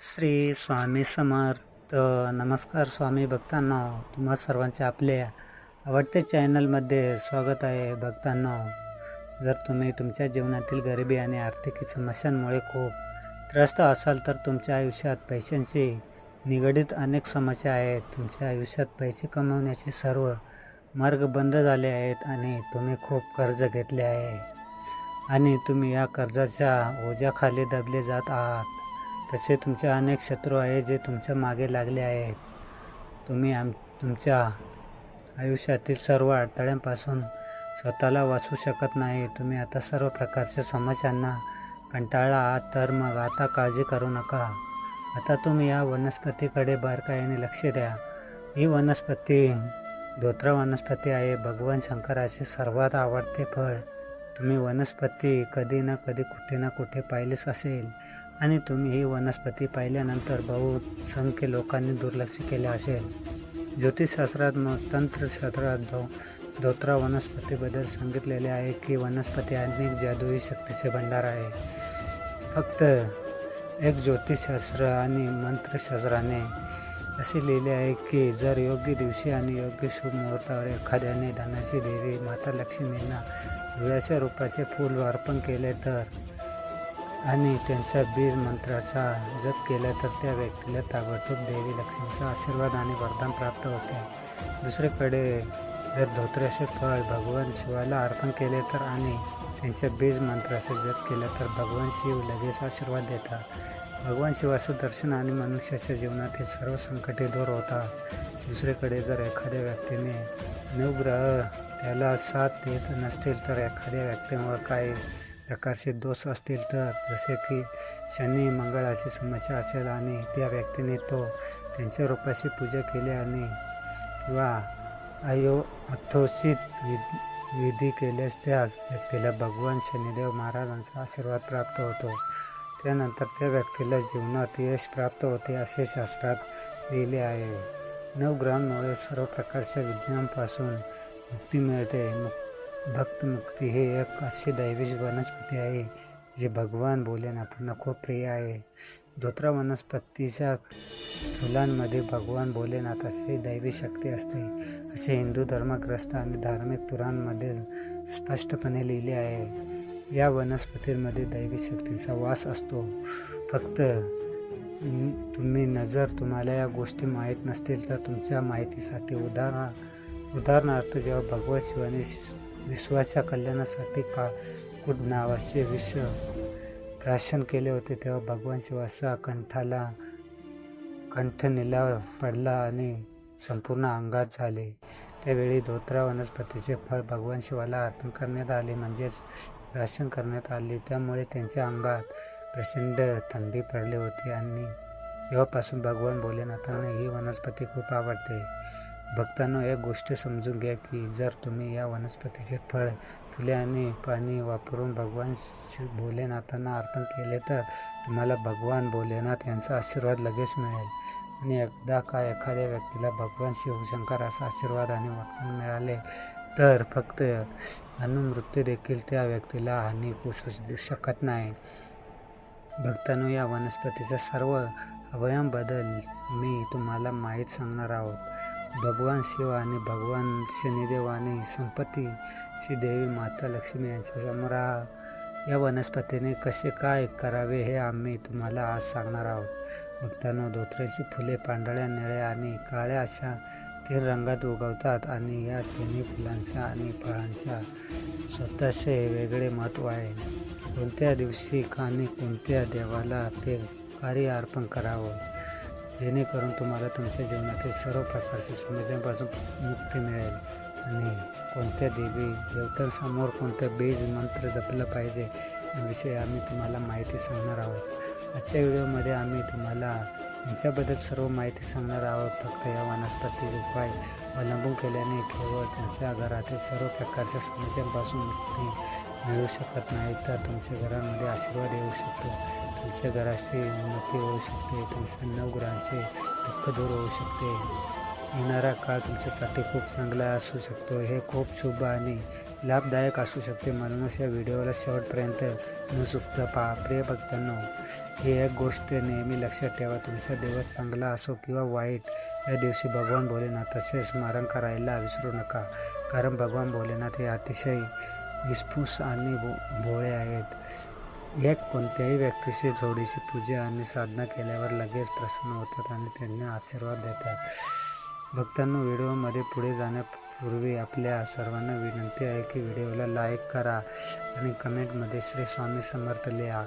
श्री स्वामी समर्थ. नमस्कार स्वामी भक्तांना. तुम्हा सर्वांचे आपल्या आवडत्या चॅनलमध्ये स्वागत आहे भक्तांना. जर तुम्ही तुमच्या जीवनातील गरिबी आणि आर्थिक समस्यांमुळे खूप त्रस्त असाल तर तुमच्या आयुष्यात पैशांशी निगडीत अनेक समस्या आहेत. तुमच्या आयुष्यात पैसे कमवण्याचे सर्व मार्ग बंद झाले आहेत आणि तुम्ही खूप कर्ज घेतले आहे. आणि तुम्ही या कर्जाच्या ओझ्याखाली दबले जात आहात. तसे तुमचे अनेक शत्रू आहे जे तुमच्या मागे लागले आहेत. तुम्ही आम तुमच्या आयुष्यातील सर्व अडथळ्यांपासून स्वतःला वाचू शकत नाही. तुम्ही आता सर्व प्रकारच्या समस्यांना कंटाळा आहात तर मग आता काळजी करू नका. आता तुम्ही या वनस्पतीकडे बारकाईने लक्ष द्या. ही वनस्पती धोत्रा वनस्पती आहे. भगवान शंकराचे सर्वात आवडते फळ. तुम्ही वनस्पती कधी ना कधी कुठे ना कुठे पाहिलेच असेल. आणि तुम्ही ही वनस्पती पाहिल्यानंतर बहुसंख्य लोकांनी दुर्लक्ष केले असेल. ज्योतिषशास्त्रात मग तंत्रशास्त्रात धो धोत्रा वनस्पतीबद्दल सांगितलेले आहे की वनस्पती अनेक जादुई शक्तीचे भंडार आहे. फक्त एक ज्योतिषशास्त्र आणि मंत्रशास्त्राने असे लिहिले आहे की जर योग्य दिवशी आणि योग्य शुभ मुहूर्तावर एखाद्याने धनाची देवी माता लक्ष्मींना दुव्याच्या रूपाचे फूल अर्पण केले तर आणि त्यांच्या बीज मंत्राचा जप केला तर त्या व्यक्तीला ताबडतोब देवी लक्ष्मीचा आशीर्वाद आणि वरदान प्राप्त होते. दुसरीकडे जर धोत्र्याचे फळ भगवान शिवाला अर्पण केले तर आणि त्यांच्या बीज मंत्राचे जप केला तर भगवान शिव लगेच आशीर्वाद देतात. भगवान शिवाचं दर्शन आणि मनुष्याच्या जीवनातील सर्व संकटे दूर होतात. दुसरीकडे जर एखाद्या व्यक्तीने नवग्रह त्याला साथ देत नसतील तर एखाद्या व्यक्तीवर काही प्रकारचे दोष असतील तर जसे की शनी मंगळ अशी समस्या असेल आणि त्या व्यक्तीने तो त्यांच्या रूपाशी पूजा केली आणि किंवा आयो अथोषित विधी केल्यास त्या व्यक्तीला भगवान शनिदेव महाराजांचा आशीर्वाद प्राप्त होतो. त्यानंतर त्या व्यक्तीला जीवनात यश प्राप्त होते असे शास्त्रात लिहिले आहे. नवग्रहांमुळे सर्व प्रकारच्या विज्ञानापासून मुक्ती मिळते. मुक्ती भक्तमुक्ती हे एक अशी दैवी वनस्पती आहे जे भगवान भोलेनाथांना खूप प्रिय आहे. धोत्रा वनस्पतीच्या फुलांमध्ये भगवान भोलेनाथाची दैवी शक्ती असते असे हिंदू धर्मग्रस्त आणि धार्मिक पुराणमध्ये स्पष्टपणे लिहिले आहे. या वनस्पतींमध्ये दैवी शक्तींचा वास असतो. फक्त तुम्ही नजर तुम्हाला या गोष्टी माहीत नसतील तर तुमच्या माहितीसाठी उदाहरण उदाहरणार्थ जेव्हा भगवत शिवाने विश्वाच्या कल्याणासाठी का कुट नावाचे विष प्राशन केले होते तेव्हा भगवान शिवाचा कंठाला कंठ निला पडला आणि संपूर्ण अंगात झाले. त्यावेळी धोत्रा वनस्पतीचे फळ भगवान शिवाला अर्पण करण्यात आले म्हणजेच प्राशन करण्यात आले. त्यामुळे त्यांच्या अंगात प्रचंड थंडी पडली होती आणि तेव्हापासून भगवान भोलेनाथांना ही वनस्पती खूप आवडते. भक्तांनो एक गोष्ट समजून घ्या की जर तुम्ही या वनस्पतीचे फळ फुले आणि पाणी वापरून भगवान भोलेनाथांना अर्पण केले तर तुम्हाला भगवान भोलेनाथ यांचा आशीर्वाद लगेच मिळेल. आणि एकदा का एखाद्या व्यक्तीला भगवान शिवशंकराचा आशीर्वाद आणि वाटून मिळाले तर फक्त अनुमृत्यू देखील त्या व्यक्तीला हानी पोचू शकत नाही. भक्तांनो या वनस्पतीचा सर्व अवयवांबद्दल मी तुम्हाला माहीत सांगणार आहोत. भगवान शिव आणि भगवान शनिदेव आणि संपत्तीची देवी माता लक्ष्मी यांच्यासमोर या वनस्पतीने कसे काय करावे हे आम्ही तुम्हाला आज सांगणार आहोत. भक्तांनो धोत्र्याची फुले पांढऱ्या निळ्या आणि काळ्या अशा तीन रंगात उगवतात आणि या तिन्ही फुलांच्या आणि फळांच्या स्वतःचे वेगळे महत्त्व आहे. कोणत्या दिवशी आणि कोणत्या देवाला ते कार्य अर्पण करावं? जेणेकरून तुम्हाला तुमच्या जीवनातील सर्व प्रकारच्या समस्यांपासून मुक्ती मिळेल. आणि कोणत्या देवी देवतांसमोर कोणतं बीज मंत्र जपलं पाहिजे याविषयी आम्ही तुम्हाला माहिती सांगणार आहोत. आजच्या व्हिडिओमध्ये आम्ही तुम्हाला यांच्याबद्दल सर्व माहिती सांगणार आहोत. फक्त या वनस्पतीचे उपाय अवलंबून केल्याने केवळ तुमच्या घरातील सर्व प्रकारच्या समस्यांपासून मुक्ती मिळू शकत नाही तर तुमच्या घरामध्ये आशीर्वाद येऊ शकतो. तुमच्या घराची उन्नती होऊ शकते. तुमच्या नवग्रहांचे दुःख दूर होऊ शकते. येणारा काळ तुमच्यासाठी खूप चांगला असू शकतो. हे खूप शुभ आणि लाभदायक असू शकते. म्हणूनच या व्हिडिओला शेवटपर्यंत उत्सुकता पहा. प्रिय भक्तांनो ही एक गोष्ट नेहमी लक्षात ठेवा. तुमचा दिवस चांगला असो किंवा वाईट या दिवशी भगवान भोलेनाथाचे स्मरण करायला विसरू नका. कारण भगवान भोलेनाथ हे अतिशय निस्फूस आणि भो भोळे आहेत. यात कोणत्याही व्यक्तीशी थोडीशी पूजा आणि साधना केल्यावर लगेच प्रसन्न होतात आणि त्यांना आशीर्वाद देतात. भक्तांना व्हिडिओमध्ये पुढे जाण्यापूर्वी आपल्या सर्वांना विनंती आहे की व्हिडिओला लाईक करा आणि कमेंटमध्ये श्री स्वामी समर्थ लिहा.